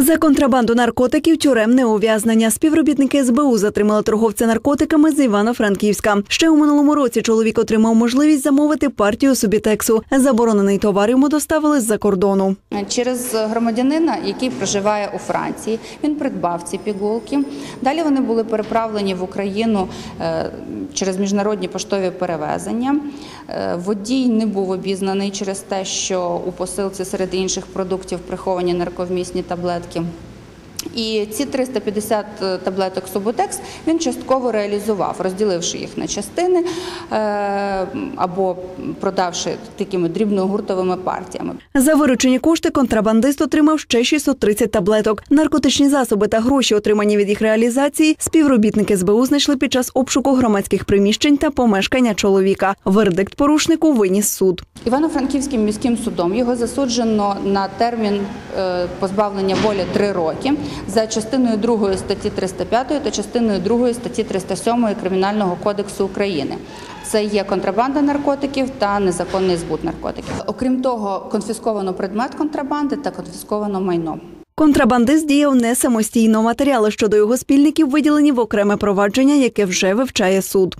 За контрабанду наркотиків тюремне ув'язнення. Співробітники СБУ затримали торговця наркотиками з Івано-Франківська. Ще у минулому році чоловік отримав можливість замовити партію субітексу. Заборонений товар йому доставили з-за кордону. через громадянина, який проживає у Франції. Він придбав ці пігулки. Далі вони були переправлені в Україну е, через міжнародні поштові перевезення. Е, Водій не був обізнаний через те, що у посилці серед інших продуктів приховані нарковмісні таблетки. І ці 350 таблеток Суботекс він частково реалізував, розділивши їх на частини е, або продавши такими дрібногуртовими партіями. За виручені кошти контрабандист отримав ще 630 таблеток. Наркотичні засоби та гроші, отримані від їх реалізації, співробітники СБУ знайшли під час обшуку громадських приміщень та помешкання чоловіка. Вердикт порушнику виніс суд. Івано-Франківським міським судом його засуджено на термін е, позбавлення волі 3 роки за частиною 2 статті 305 та частиною 2 статті 307 Кримінального кодексу України. Це є контрабанда наркотиків та незаконний збут наркотиків. Окрім того, конфісковано предмет контрабанди та конфісковано майно. Контрабандист діяв не самостійно. Матеріали щодо його спільників виділені в окреме провадження, яке вже вивчає суд.